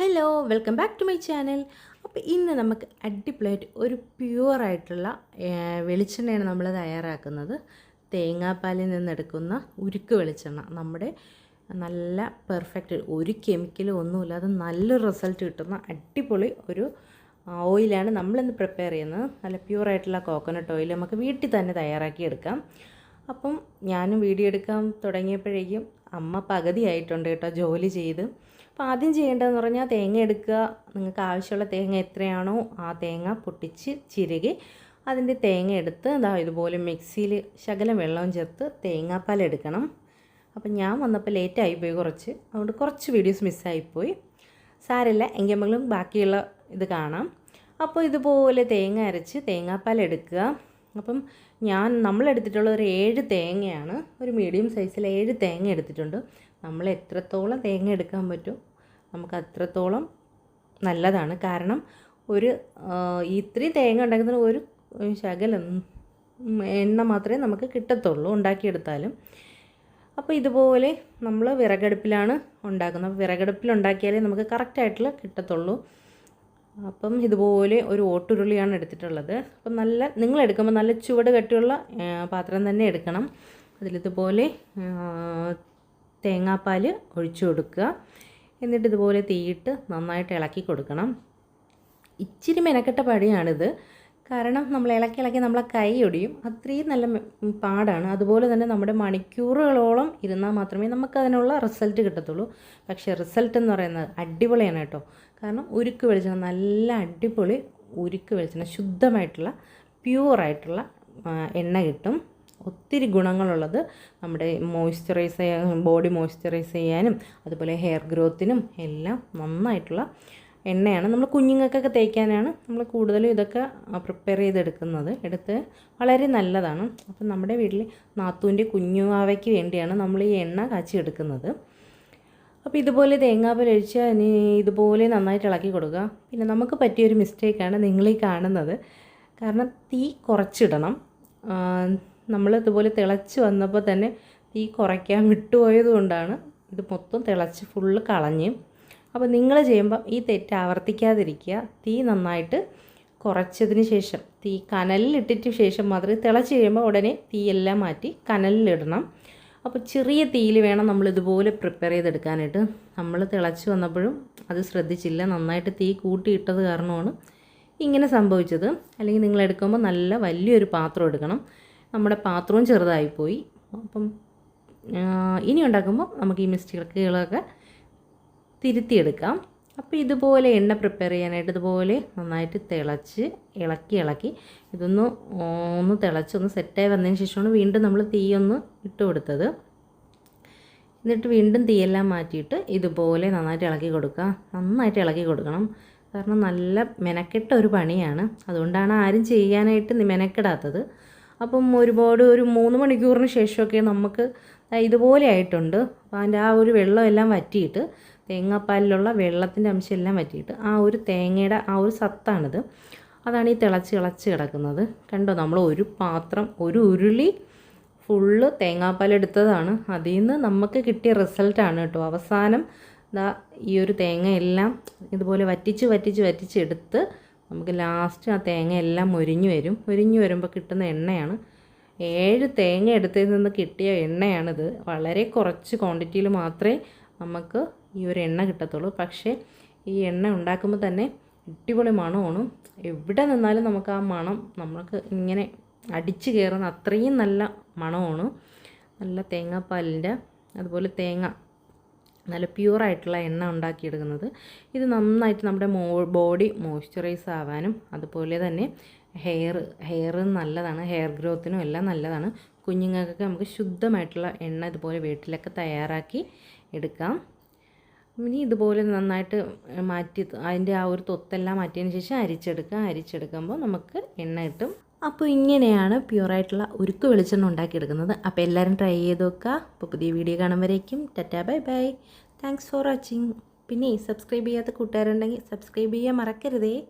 Hello welcome back to my channel അപ്പോൾ ഇന്ന് നമുക്ക് അടിപൊളിയായിട്ട് ഒരു പ്യുവറായിട്ടുള്ള വെളിച്ചെണ്ണയാണ് നമ്മൾ തയ്യാറാക്കുന്നത്. തേങ്ങാപ്പാലിൽ നിന്നെടുക്കുന്ന ഉരുക്ക് വെളിച്ചെണ്ണ. നമ്മുടെ നല്ല പെർഫെക്റ്റ് ഒരു കെമിക്കലും ഒന്നുമില്ലാതെ നല്ലൊരു റിസൾട്ട് കിട്ടുന്ന അടിപൊളി ഒരു ഓയിലാണ് നമ്മളിന്ന് പ്രിപ്പയർ ചെയ്യുന്നത്. നല്ല പ്യുവറായിട്ടുള്ള കോക്കനട്ട് ഓയിൽ നമുക്ക് വീട്ടിൽ തന്നെ തയ്യാറാക്കിയെടുക്കാം അപ്പം ഞാനും വീഡിയോ എടുക്കാൻ തുടങ്ങിയപ്പോഴേക്കും അമ്മ പകുതി ആയിട്ടുണ്ട് കേട്ടോ ജോലി ചെയ്ത്. അപ്പോൾ ആദ്യം ചെയ്യേണ്ടതെന്ന് പറഞ്ഞാൽ തേങ്ങ എടുക്കുക. നിങ്ങൾക്ക് ആവശ്യമുള്ള തേങ്ങ എത്രയാണോ ആ തേങ്ങ പൊട്ടിച്ച് ചിരകി അതിന്റെ തേങ്ങ എടുത്ത് ഇതാ ഇതുപോലെ മിക്സിയിൽ ശകലം വെള്ളവും ചേർത്ത് തേങ്ങാപ്പാൽ എടുക്കണം. അപ്പം ഞാൻ വന്നപ്പോൾ ലേറ്റ് ആയിപ്പോയി കുറച്ച്. അതുകൊണ്ട് കുറച്ച് വീഡിയോസ് മിസ്സായിപ്പോയി സാരമില്ല എങ്കിൽ നമ്മളും ബാക്കിയുള്ള ഇത് കാണാം. അപ്പോൾ ഇതുപോലെ തേങ്ങ അരച്ച് തേങ്ങാപ്പാൽ എടുക്കുക. അപ്പം ഞാൻ നമ്മളെടുത്തിട്ടുള്ള ഒരു ഏഴ് തേങ്ങയാണ്. ഒരു മീഡിയം സൈസിൽ ഏഴ് തേങ്ങ എടുത്തിട്ടുണ്ട്. നമ്മൾ എത്രത്തോളം തേങ്ങ എടുക്കാൻ പറ്റും? നമുക്ക് അത്രത്തോളം നല്ലതാണ്. കാരണം ഒരു ഇത്രയും തേങ്ങ ഉണ്ടാക്കുന്ന ഒരു ശകലം എണ്ണ മാത്രമേ നമുക്ക് കിട്ടത്തുള്ളൂ ഉണ്ടാക്കിയെടുത്താലും. അപ്പോൾ ഇതുപോലെ നമ്മൾ വിറകടുപ്പിലാണ് ഉണ്ടാക്കുന്നത്. അപ്പോൾ വിറകടുപ്പിൽ ഉണ്ടാക്കിയാലേ നമുക്ക് കറക്റ്റായിട്ടുള്ള കിട്ടത്തുള്ളൂ. അപ്പം ഇതുപോലെ ഒരു ഓട്ടുരുളിയാണ് എടുത്തിട്ടുള്ളത്. അപ്പം നല്ല നിങ്ങൾ എടുക്കുമ്പോൾ നല്ല ചുവട് കെട്ടിയുള്ള പാത്രം തന്നെ എടുക്കണം. അതിലിതുപോലെ തേങ്ങാപ്പാൽ ഒഴിച്ചു കൊടുക്കുക. എന്നിട്ട് ഇതുപോലെ തീയിട്ട് നന്നായിട്ട് ഇളക്കി കൊടുക്കണം. ഇച്ചിരി മെനക്കെട്ട പടിയാണിത് കാരണം നമ്മൾ ഇളക്കി ഇളക്കി നമ്മളെ കൈ ഒടിയും. അത്രയും നല്ല പാടാണ്. അതുപോലെ തന്നെ നമ്മുടെ മണിക്കൂറുകളോളം ഇരുന്നാൽ മാത്രമേ നമുക്കതിനുള്ള റിസൾട്ട് കിട്ടത്തുള്ളൂ. പക്ഷേ റിസൾട്ട് എന്ന് പറയുന്നത് അടിപൊളിയാണ് കേട്ടോ. കാരണം ഉരുക്ക് വെളിച്ചെണ്ണ നല്ല അടിപൊളി ഉരുക്ക് വെളിച്ചെണ്ണ ശുദ്ധമായിട്ടുള്ള പ്യുവറായിട്ടുള്ള എണ്ണ കിട്ടും. ഒത്തിരി ഗുണങ്ങളുള്ളത് നമ്മുടെ മോയ്സ്ചറൈസ് ചെയ്യാൻ ബോഡി മോയ്സ്ചറൈസ് ചെയ്യാനും അതുപോലെ ഹെയർ ഗ്രോത്തിനും എല്ലാം നന്നായിട്ടുള്ള എണ്ണയാണ്. നമ്മൾ കുഞ്ഞുങ്ങൾക്കൊക്കെ തേക്കാനാണ് നമ്മൾ കൂടുതലും ഇതൊക്കെ പ്രിപ്പയർ ചെയ്തെടുക്കുന്നത്. എടുത്ത് വളരെ നല്ലതാണ്. അപ്പം നമ്മുടെ വീട്ടിൽ നാത്തൂന്റെ കുഞ്ഞുവാവയ്ക്ക് വേണ്ടിയാണ് നമ്മൾ ഈ എണ്ണ കാച്ചി എടുക്കുന്നത് അപ്പോൾ ഇതുപോലെ തേങ്ങാപ്പാൽ ഒഴിച്ച് ഇനി ഇതുപോലെ നന്നായിട്ട് ഇളക്കി കൊടുക്കുക. പിന്നെ നമുക്ക് പറ്റിയൊരു മിസ്റ്റേക്കാണ് നിങ്ങളീ കാണുന്നത്. കാരണം തീ കുറച്ചിടണം. നമ്മൾ ഇതുപോലെ തിളച്ച് വന്നപ്പോൾ തന്നെ തീ കുറയ്ക്കാൻ വിട്ടുപോയതുകൊണ്ടാണ് ഇത് മൊത്തം തിളച്ച് ഫുള്ള് കളഞ്ഞ്. അപ്പോൾ നിങ്ങൾ ചെയ്യുമ്പോൾ ഈ തെറ്റ് ആവർത്തിക്കാതിരിക്കുക. തീ നന്നായിട്ട് കുറച്ചതിന് ശേഷം തീ കനലിലിട്ടിട്ട് ശേഷം മാത്രം തിളച്ച് കഴിയുമ്പോൾ ഉടനെ തീയെല്ലാം മാറ്റി കനലിലിടണം. അപ്പോൾ ചെറിയ തീയിൽ വേണം നമ്മൾ ഇതുപോലെ പ്രിപ്പയർ ചെയ്തെടുക്കാനായിട്ട്. നമ്മൾ തിളച്ച് വന്നപ്പോഴും അത് ശ്രദ്ധിച്ചില്ല. നന്നായിട്ട് തീ കൂട്ടിയിട്ടത് കാരണമാണ് ഇങ്ങനെ സംഭവിച്ചത്. അല്ലെങ്കിൽ നിങ്ങൾ എടുക്കുമ്പോൾ നല്ല വലിയൊരു പാത്രം എടുക്കണം. നമ്മുടെ പാത്രവും ചെറുതായിപ്പോയി. അപ്പം ഇനി ഉണ്ടാക്കുമ്പോൾ നമുക്ക് ഈ മിസ്റ്റേക്കുകളൊക്കെ തിരുത്തിയെടുക്കാം. അപ്പോൾ ഇതുപോലെ എണ്ണ പ്രിപ്പയർ ചെയ്യാനായിട്ട് ഇതുപോലെ നന്നായിട്ട് തിളച്ച് ഇളക്കി ഇളക്കി ഇതൊന്ന് ഒന്ന് തിളച്ച് ഒന്ന് സെറ്റായി വന്നതിന് ശേഷമാണ് വീണ്ടും നമ്മൾ തീയൊന്ന് ഇട്ട് കൊടുത്തത്. എന്നിട്ട് വീണ്ടും തീയെല്ലാം മാറ്റിയിട്ട് ഇതുപോലെ നന്നായിട്ട് ഇളക്കി കൊടുക്കുക. നന്നായിട്ട് ഇളക്കി കൊടുക്കണം. കാരണം നല്ല മെനക്കെട്ട ഒരു പണിയാണ്. അതുകൊണ്ടാണ് ആരും ചെയ്യാനായിട്ട് മെനക്കെടാത്തത്. അപ്പം ഒരുപാട് ഒരു മൂന്ന് മണിക്കൂറിന് ശേഷമൊക്കെ നമുക്ക് ഇതുപോലെ ആയിട്ടുണ്ട്. അപ്പോൾ അതിന്റെ ആ ഒരു വെള്ളമെല്ലാം വറ്റിയിട്ട് തേങ്ങാപ്പാലിലുള്ള വെള്ളത്തിന്റെ അംശം എല്ലാം വറ്റിയിട്ട് ആ ഒരു തേങ്ങയുടെ ആ ഒരു സത്താണിത്. അതാണ് ഈ തിളച്ച് തിളച്ച് കിടക്കുന്നത്. കണ്ടോ? നമ്മൾ ഒരു പാത്രം ഒരു ഉരുളി ഫുള്ള് തേങ്ങാപ്പാലെടുത്തതാണ് അതിൽ നിന്ന് നമുക്ക് കിട്ടിയ റിസൾട്ടാണ് കേട്ടോ. അവസാനം ദാ ഈ ഒരു തേങ്ങ എല്ലാം ഇതുപോലെ വറ്റിച്ച് വറ്റിച്ച് വറ്റിച്ചെടുത്ത് നമുക്ക് ലാസ്റ്റ് ആ തേങ്ങ എല്ലാം മുരിഞ്ഞു വരും. മുരിഞ്ഞു വരുമ്പോൾ കിട്ടുന്ന എണ്ണയാണ്. ഏഴ് തേങ്ങ എടുത്തതിൽ നിന്ന് കിട്ടിയ എണ്ണയാണിത്. വളരെ കുറച്ച് ക്വാണ്ടിറ്റിയിൽ മാത്രമേ നമുക്ക് ഈ ഒരു എണ്ണ കിട്ടത്തുള്ളൂ. പക്ഷേ ഈ എണ്ണ ഉണ്ടാക്കുമ്പോൾ തന്നെ അടിപൊളി മണമാണ് എവിടെ നിന്നാലും നമുക്ക് ആ മണം നമുക്ക് ഇങ്ങനെ അടിച്ച് കയറുന്ന അത്രയും നല്ല മണമാണ്. നല്ല തേങ്ങാപ്പാലിന്റെ അതുപോലെ തേങ്ങ നല്ല പ്യൂറായിട്ടുള്ള എണ്ണ ഉണ്ടാക്കിയെടുക്കുന്നത്. ഇത് നന്നായിട്ട് നമ്മുടെ മോ ബോഡി മോയ്സ്ചറൈസ് ആവാനും അതുപോലെ തന്നെ ഹെയർ ഹെയർ നല്ലതാണ് ഹെയർ ഗ്രോത്തിനും എല്ലാം നല്ലതാണ്. കുഞ്ഞുങ്ങൾക്കൊക്കെ നമുക്ക് ശുദ്ധമായിട്ടുള്ള എണ്ണ ഇതുപോലെ വീട്ടിലൊക്കെ തയ്യാറാക്കി എടുക്കാം. ഇനി ഇതുപോലെ നന്നായിട്ട് മാറ്റി അതിന്റെ ആ ഒരു തൊത്തെല്ലാം മാറ്റിയതിന് ശേഷം അരിച്ചെടുക്കുക അരിച്ചെടുക്കുമ്പോൾ നമുക്ക് എണ്ണ കിട്ടും. അപ്പോൾ ഇങ്ങനെയാണ് പ്യുവറായിട്ടുള്ള ഉരുക്ക് വെളിച്ചെണ്ണ ഉണ്ടാക്കിയെടുക്കുന്നത്. അപ്പോൾ എല്ലാവരും ട്രൈ ചെയ്ത് നോക്കുക. അപ്പോൾ പുതിയ video കാണുമ്പോഴേക്കും tata bye bye. Thanks for watching പിന്നെ സബ്സ്ക്രൈബ് ചെയ്യാത്ത കൂട്ടുകാരുണ്ടെങ്കിൽ സബ്സ്ക്രൈബ് ചെയ്യാൻ മറക്കരുതേ.